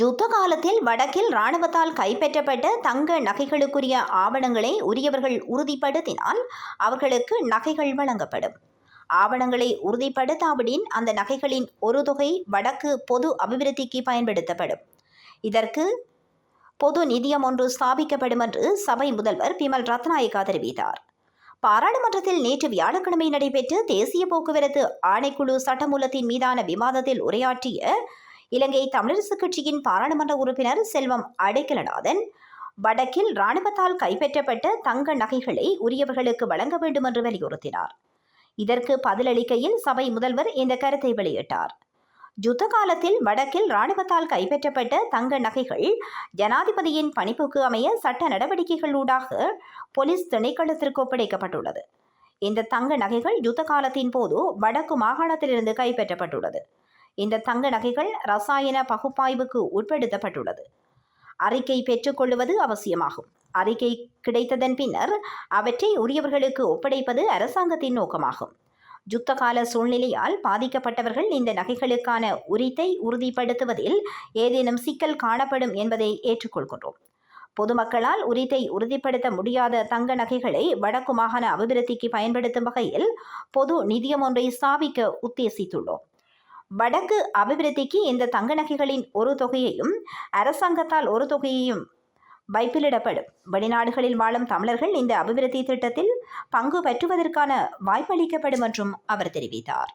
யுத்த காலத்தில் வடக்கில் இராணுவத்தால் கைப்பற்றப்பட்ட தங்க நகைகளுக்குரிய ஆவணங்களை உரியவர்கள் உறுதிப்படுத்தினால் அவர்களுக்கு நகைகள் வழங்கப்படும். ஆவணங்களை உறுதிப்படுத்தாவிடின் அந்த நகைகளின் ஒரு தொகை வடக்கு பொது அபிவிருத்திக்கு பயன்படுத்தப்படும். இதற்கு பொது நிதியம் ஒன்று ஸ்தாபிக்கப்படும் என்று சபை முதல்வர் பிமல் ரத்நாயக்கா தெரிவித்தார். பாராளுமன்றத்தில் நேற்று வியாழக்கிழமை நடைபெற்ற தேசிய போக்குவரத்து ஆணைக்குழு சட்டமூலத்தின் மீதான விவாதத்தில் உரையாற்றிய இலங்கை தமிழரசுக் கட்சியின் பாராளுமன்ற உறுப்பினர் செல்வம் அடைக்கலநாதன் வடக்கில் இராணுவத்தால் கைப்பற்றப்பட்ட தங்க நகைகளை உரியவர்களுக்கு வழங்க வேண்டும் என்று வலியுறுத்தினார். இதற்கு பதிலளிக்கையில் சபை முதல்வர் இந்த கருத்தை வெளியிட்டார். யுத்த காலத்தில் வடக்கில் இராணுவத்தால் கைப்பற்றப்பட்ட தங்க நகைகள் ஜனாதிபதியின் பணிப்புக்கு அமைய சட்ட நடவடிக்கைகளூடாக போலீஸ் திணைக்களத்திற்கு ஒப்படைக்கப்பட்டுள்ளது. இந்த தங்க நகைகள் யுத்த காலத்தின் போது வடக்கு மாகாணத்திலிருந்து கைப்பற்றப்பட்டுள்ளது. இந்த தங்க நகைகள் ரசாயன பகுப்பாய்வுக்கு உட்படுத்தப்பட்டுள்ளது. அறிக்கை பெற்றுக்கொள்வது அவசியமாகும். அறிக்கை கிடைத்ததன் பின்னர் அவற்றை உரியவர்களுக்கு ஒப்படைப்பது அரசாங்கத்தின் நோக்கமாகும். யுத்தகால சூழ்நிலையால் பாதிக்கப்பட்டவர்கள் இந்த நகைகளுக்கான உரித்தை உறுதிப்படுத்துவதில் ஏதேனும் சிக்கல் காணப்படும் என்பதை ஏற்றுக்கொள்கின்றோம். பொதுமக்களால் உரித்தை உறுதிப்படுத்த முடியாத தங்க நகைகளை வடக்கு மாகாண அபிவிருத்திக்கு பயன்படுத்தும் வகையில் பொது நிதியம் ஒன்றை ஸ்தாபிக்க உத்தேசித்துள்ளோம். வடக்கு அபிவிருத்திக்கு இந்த தங்க நகைகளின் ஒரு தொகையையும் அரசாங்கத்தால் ஒரு தொகையையும் வைப்பிலிடப்படும் வெளிநாடுகளில் வாழும் தமிழர்கள் இந்த அபிவிருத்தி திட்டத்தில் பங்கு பெற்றுவதற்கான வாய்ப்பளிக்கப்படும் என்றும் அவர் தெரிவித்தார்.